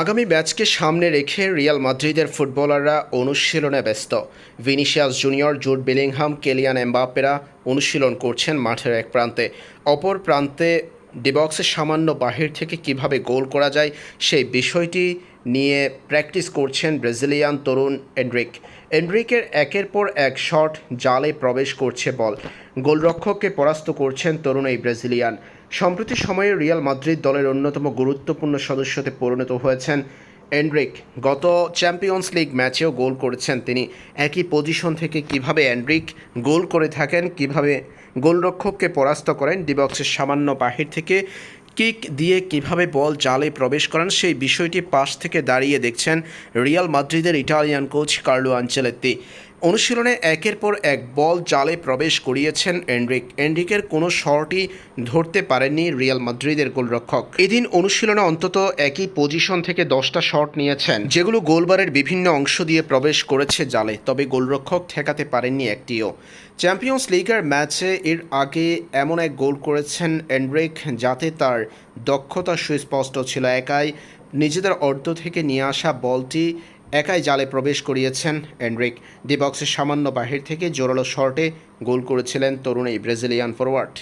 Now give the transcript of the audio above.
আগামী ম্যাচকে সামনে রেখে রিয়াল মাদ্রিদের ফুটবলাররা অনুশীলনে ব্যস্ত। Vinicius junior Jude Bellingham, Kylian এমবাপ্পেরা অনুশীলন করছেন মাঠের এক প্রান্তে। অপর প্রান্তে ডিবক্সের সামান্য বাহির থেকে কীভাবে গোল করা যায় সেই বিষয়টি নিয়ে প্র্যাকটিস করছেন ব্রাজিলিয়ান তরুণ এন্ড্রিক। এন্ড্রিকের একের পর এক শট জালে প্রবেশ করছে বল। গোলরক্ষককে পরাস্ত করছেন তরুণ এই ব্রাজিলিয়ান। সম্প্রতি সময়ে রিয়াল মাদ্রিদ দলের অন্যতম গুরুত্বপূর্ণ সদস্যতে পরিণত হয়েছেন এন্ড্রিক। গত চ্যাম্পিয়ন্স লিগ ম্যাচেও গোল করেছেন তিনি। একই পজিশন থেকে কীভাবে এন্ড্রিক গোল করে থাকেন, কীভাবে গোলরক্ষককে পরাস্ত করেন। ডিবক্সের সামান্য বাহির থেকে কিক দিয়ে কীভাবে বল জালে প্রবেশ করেন, সেই বিষয়টি পাশ থেকে দাঁড়িয়ে দেখছেন রিয়াল মাদ্রিদের ইটালিয়ান কোচ কার্লো আঞ্চেলেত্তি। অনুশীলনে একের পর এক বল জালে প্রবেশ করিয়েছেন এন্ড্রিক এন্ড্রিকের কোনো শটই ধরতে পারেননি রিয়াল মাদ্রিদের গোলরক্ষক। এদিন অনুশীলনে অন্তত একই পজিশন থেকে দশটা শট নিয়েছেন, যেগুলো গোলবারের বিভিন্ন অংশ দিয়ে প্রবেশ করেছে জালে, তবে গোলরক্ষক ঠেকাতে পারেননি একটিও। চ্যাম্পিয়ন্স লিগের ম্যাচে এর আগে এমন এক গোল করেছেন এন্ড্রিক যাতে তার দক্ষতা সুস্পষ্ট ছিল একাই। নিজেদের অর্ধ থেকে নিয়ে আসা বলটি একাই জালে প্রবেশ করিয়েছেন এন্ড্রিক ডিবক্সের সামান্য বাহির থেকে জোরালো শর্টে গোল করেছিলেন তরুণ এই ব্রাজিলিয়ান ফরওয়ার্ড